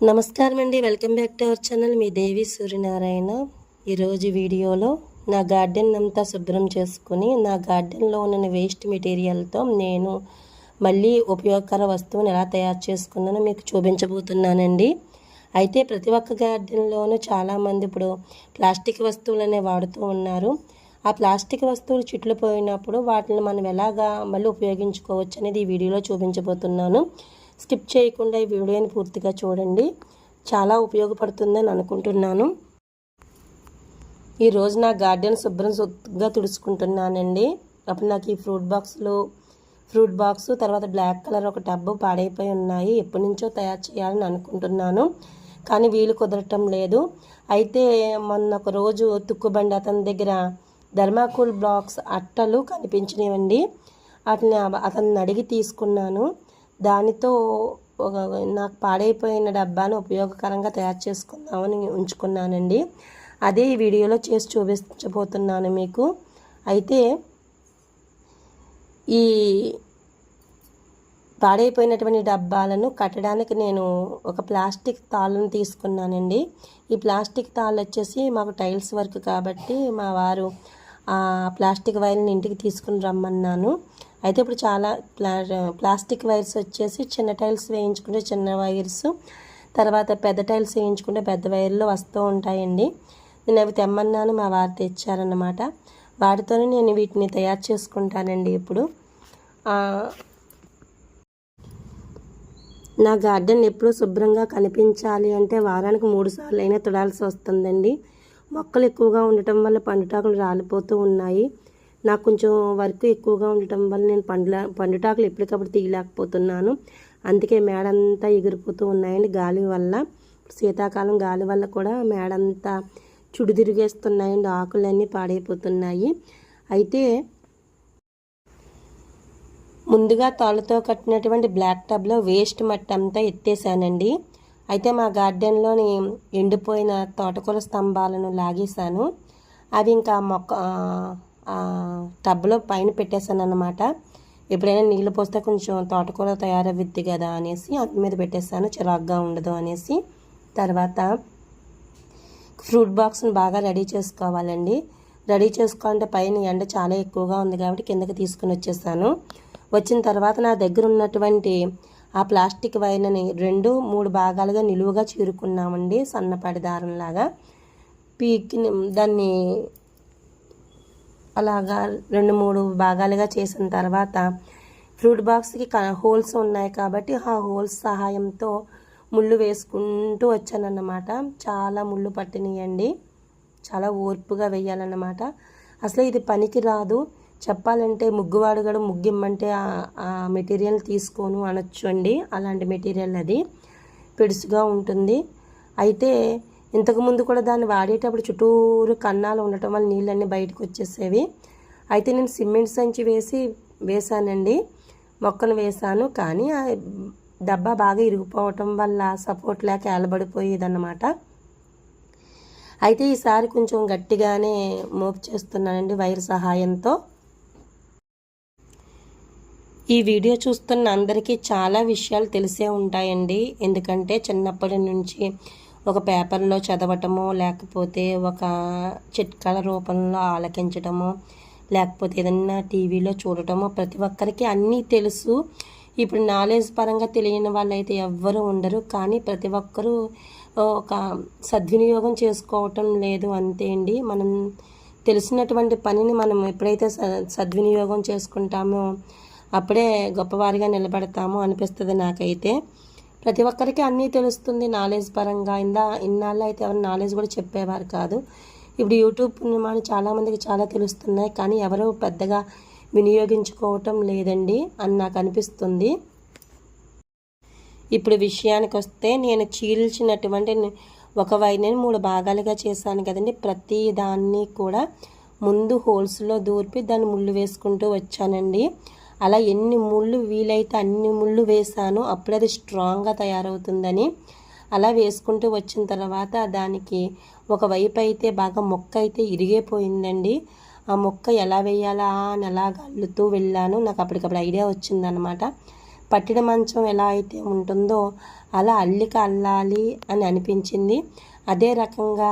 నమస్కారం అండి welcome back to our channel. మీ దేవి సూర్యనారాయణ. ఈరోజు వీడియోలో నా గార్డెన్ అంతా శుభ్రం చేసుకుని నా గార్డెన్లో ఉన్న వేస్ట్ మెటీరియల్తో నేను మళ్ళీ ఉపయోగకర వస్తువుని ఎలా తయారు చేసుకున్నానో మీకు చూపించబోతున్నానండి. అయితే ప్రతి ఒక్క గార్డెన్లోనూ చాలామంది ఇప్పుడు ప్లాస్టిక్ వస్తువులనే వాడుతూ ఉన్నారు. ఆ ప్లాస్టిక్ వస్తువులు చిట్లు పోయినప్పుడు వాటిని మనం ఎలాగా మళ్ళీ ఉపయోగించుకోవచ్చు అనేది ఈ వీడియోలో చూపించబోతున్నాను. స్కిప్ చేయకుండా ఈ వీడియోని పూర్తిగా చూడండి. చాలా ఉపయోగపడుతుందని అనుకుంటున్నాను. ఈరోజు నా గార్డెన్ శుభ్రం తుడుచుకుంటున్నానండి. అప్పుడు నాకు ఈ ఫ్రూట్ బాక్స్లో ఫ్రూట్ బాక్స్ తర్వాత బ్లాక్ కలర్ ఒక టబ్బు పాడైపోయి ఉన్నాయి. ఎప్పటి నుంచో తయారు చేయాలని అనుకుంటున్నాను. కానీ వీలు కుదరటం లేదు. అయితే మొన్న ఒక రోజు తుక్కుబండి అతని దగ్గర ధర్మాకూల్ బ్లాక్స్ అట్టలు కనిపించినవండి. వాటిని అతన్ని అడిగి తీసుకున్నాను. దానితో ఒక నాకు పాడైపోయిన డబ్బాను ఉపయోగకరంగా తయారు చేసుకుందామని ఉంచుకున్నానండి. అదే ఈ వీడియోలో చేసి చూపించబోతున్నాను మీకు. అయితే ఈ పాడైపోయినటువంటి డబ్బాలను కట్టడానికి నేను ఒక ప్లాస్టిక్ తాళ్ళను తీసుకున్నానండి. ఈ ప్లాస్టిక్ తాళ్ళు వచ్చేసి మాకు టైల్స్ వర్క్ కాబట్టి మా వారు ప్లాస్టిక్ వైర్ని ఇంటికి తీసుకుని రమ్మన్నాను. అయితే ఇప్పుడు చాలా ప్లా ప్లాస్టిక్ వైర్స్ వచ్చేసి చిన్న టైల్స్ వేయించుకుంటే చిన్న వైర్స్ తర్వాత పెద్ద టైల్స్ వేయించుకుంటే పెద్ద వైర్లు వస్తూ ఉంటాయండి. నేను అవి తెమ్మన్నాను మా వారు తెచ్చారన్నమాట. వాటితోనే నేను వీటిని తయారు చేసుకుంటానండి ఇప్పుడు. నా గార్డెన్ ఎప్పుడు శుభ్రంగా కనిపించాలి అంటే వారానికి మూడు సార్లు అయినా తుడాల్సి వస్తుందండి. మొక్కలు ఎక్కువగా ఉండటం వల్ల పండుటాకులు రాలిపోతూ ఉన్నాయి. నాకు కొంచెం వర్క్ ఎక్కువగా ఉండటం వల్ల నేను పండ్ల పండుటాకులు ఎప్పటికప్పుడు తీయలేకపోతున్నాను. అందుకే మేడంతా ఎగిరిపోతూ ఉన్నాయండి గాలి వల్ల. శీతాకాలం గాలి వల్ల కూడా మేడంతా చుడుదిరిగేస్తున్నాయండి ఆకులన్నీ పాడైపోతున్నాయి. అయితే ముందుగా తాళ్ళతో కట్టినటువంటి బ్లాక్ టబ్లో వేస్ట్ మట్టి అంతా ఎత్తేసానండి. అయితే మా గార్డెన్లోని ఎండిపోయిన తోటకూర స్తంభాలను లాగేశాను. అవి ఇంకా మొక్క టబ్లో పైన పెట్టేశాను అనమాట ఎప్పుడైనా నీళ్ళు పోస్తే కొంచెం తోటకూర తయారవుద్ది కదా అనేసి అందు మీద పెట్టేశాను చిరాగ్గా ఉండదు అనేసి. తర్వాత ఫ్రూట్ బాక్స్ని బాగా రెడీ చేసుకోవాలండి. రెడీ చేసుకోవాలంటే పైన ఎండ చాలా ఎక్కువగా ఉంది కాబట్టి కిందకి తీసుకుని వచ్చేసాను. వచ్చిన తర్వాత నా దగ్గర ఉన్నటువంటి ఆ ప్లాస్టిక్ వైర్ని రెండు మూడు భాగాలుగా నిలువుగా చీరుకున్నామండి సన్నపాటి దారంలాగా పీకి దాన్ని అలాగా రెండు మూడు భాగాలుగా చేసిన తర్వాత ఫ్రూట్ బాక్స్కి హోల్స్ ఉన్నాయి కాబట్టి ఆ హోల్స్ సహాయంతో ముళ్ళు వేసుకుంటూ వచ్చానన్నమాట. చాలా ముళ్ళు పట్టినాయండి. చాలా ఓర్పుగా వేయాలన్నమాట. అసలు ఇది పనికి రాదు. చెప్పాలంటే ముగ్గువాడు కూడా ముగ్గిమ్మంటే ఆ మెటీరియల్ తీసుకోను అనొచ్చు అండి. అలాంటి మెటీరియల్ అది. పెడుసుగా ఉంటుంది. అయితే ఇంతకుముందు కూడా దాన్ని వాడేటప్పుడు చుట్టూరు కన్నాలు ఉండటం వల్ల నీళ్ళన్నీ బయటకు వచ్చేసేవి. అయితే నేను సిమెంట్ సంచి వేసి వేశానండి. మొక్కను వేశాను. కానీ ఆ డబ్బా బాగా ఇరిగిపోవటం వల్ల సపోర్ట్ లేక ఏలబడిపోయేదన్నమాట. అయితే ఈసారి కొంచెం గట్టిగానే మోపు చేస్తున్నానండి వైర్ సహాయంతో. ఈ వీడియో చూస్తున్న అందరికీ చాలా విషయాలు తెలిసే ఉంటాయండి. ఎందుకంటే చిన్నప్పటి నుంచి ఒక పేపర్లో చదవటమో లేకపోతే ఒక చిట్కాల రూపంలో ఆలకించటము లేకపోతే ఏదన్నా టీవీలో చూడటము ప్రతి ఒక్కరికి అన్నీ తెలుసు. ఇప్పుడు నాలెడ్జ్ పరంగా తెలియని వాళ్ళైతే ఎవ్వరూ ఉండరు. కానీ ప్రతి ఒక్కరూ ఒక సద్వినియోగం చేసుకోవటం లేదు అంతే అండి. మనం తెలిసినటువంటి పనిని మనం ఎప్పుడైతే సద్వినియోగం చేసుకుంటామో అప్పుడే గొప్పవారిగా నిలబడతాము అనిపిస్తుంది నాకైతే. ప్రతి ఒక్కరికి అన్నీ తెలుస్తుంది నాలెడ్జ్ పరంగా. ఇందా ఇన్నాళ్ళు అయితే ఎవరు నాలెడ్జ్ కూడా చెప్పేవారు కాదు. ఇప్పుడు యూట్యూబ్ నిర్మాణం చాలామందికి చాలా తెలుస్తున్నాయి. కానీ ఎవరు పెద్దగా వినియోగించుకోవటం లేదండి అని నాకు అనిపిస్తుంది. ఇప్పుడు విషయానికి వస్తే నేను చీల్చినటువంటి ఒక వైర్ని మూడు భాగాలుగా చేశాను కదండి. ప్రతి దాన్ని కూడా ముందు హోల్స్లో దూర్పి దాన్ని ముళ్ళు వేసుకుంటూ వచ్చానండి. అలా ఎన్ని ముళ్ళు వీలైతే అన్ని ముళ్ళు వేసాను. అప్పుడు అది స్ట్రాంగ్గా తయారవుతుందని అలా వేసుకుంటూ వచ్చిన తర్వాత దానికి ఒకవైపు అయితే బాగా మొక్క అయితే ఇరిగిపోయిందండి. ఆ మొక్క ఎలా వేయాలా అని అలా అల్లుతూ వెళ్ళాను. నాకు అప్పటికప్పుడు ఐడియా వచ్చిందనమాట. పట్టిన మంచం ఎలా అయితే ఉంటుందో అలా అల్లిక అల్లాలి అని అనిపించింది. అదే రకంగా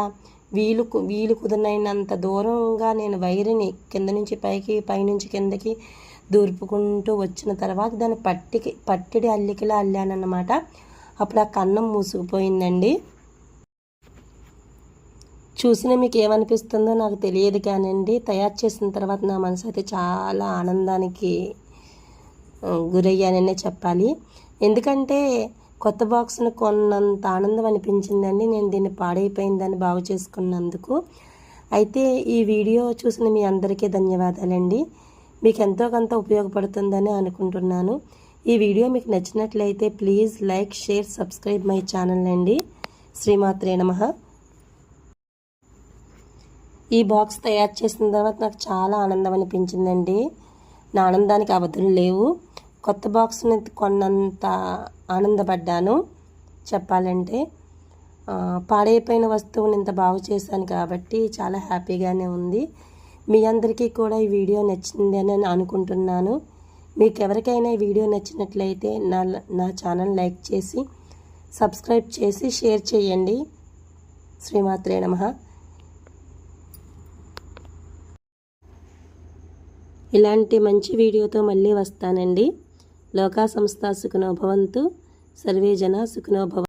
వీలు కు- వీలు కుదిరినంత దూరంగా నేను వైరుని కింద నుంచి పైకి పైనుంచి కిందకి దూర్పుకుంటూ వచ్చిన తర్వాత దాన్ని పట్టికి పట్టిడి అల్లికలా అల్లానన్నమాట. అప్పుడు ఆ కన్నం మూసుకుపోయిందండి. చూసిన మీకు ఏమనిపిస్తుందో నాకు తెలియదు కానండి. తయారు చేసిన తర్వాత నా మనసు అయితే చాలా ఆనందానికి గురయ్యాననే చెప్పాలి. ఎందుకంటే కొత్త బాక్స్ను కొన్నంత ఆనందం అనిపించిందండి. నేను దీన్ని పాడైపోయిందని బాగు చేసుకున్నందుకు. అయితే ఈ వీడియో చూసిన మీ అందరికీ ధన్యవాదాలండి. మీకు ఎంతో కొంత ఉపయోగపడుతుందని అనుకుంటున్నాను. ఈ వీడియో మీకు నచ్చినట్లయితే please like share subscribe my channel అండి. శ్రీమాత్రే నమః. ఈ బాక్స్ తయారు చేసిన తర్వాత నాకు చాలా ఆనందం అనిపించిందండి. నా ఆనందానికి అబద్ధం లేవు. కొత్త బాక్స్ని కొన్నంత ఆనందపడ్డాను. చెప్పాలంటే పాడైపోయిన వస్తువుని ఇంత బాగు చేశాను కాబట్టి చాలా హ్యాపీగానే ఉంది. మీ అందరికీ కూడా ఈ వీడియో నచ్చింది అని నేను అనుకుంటున్నాను. మీకు ఎవరికైనా ఈ వీడియో నచ్చినట్లయితే నా నా ఛానల్ లైక్ చేసి సబ్స్క్రైబ్ చేసి షేర్ చేయండి. శ్రీమాత్రే నమః. ఇలాంటి మంచి వీడియోతో మళ్ళీ వస్తానండి. లోకా సంస్థ సుఖనో భవంతు. సర్వే జన సుఖనో భవ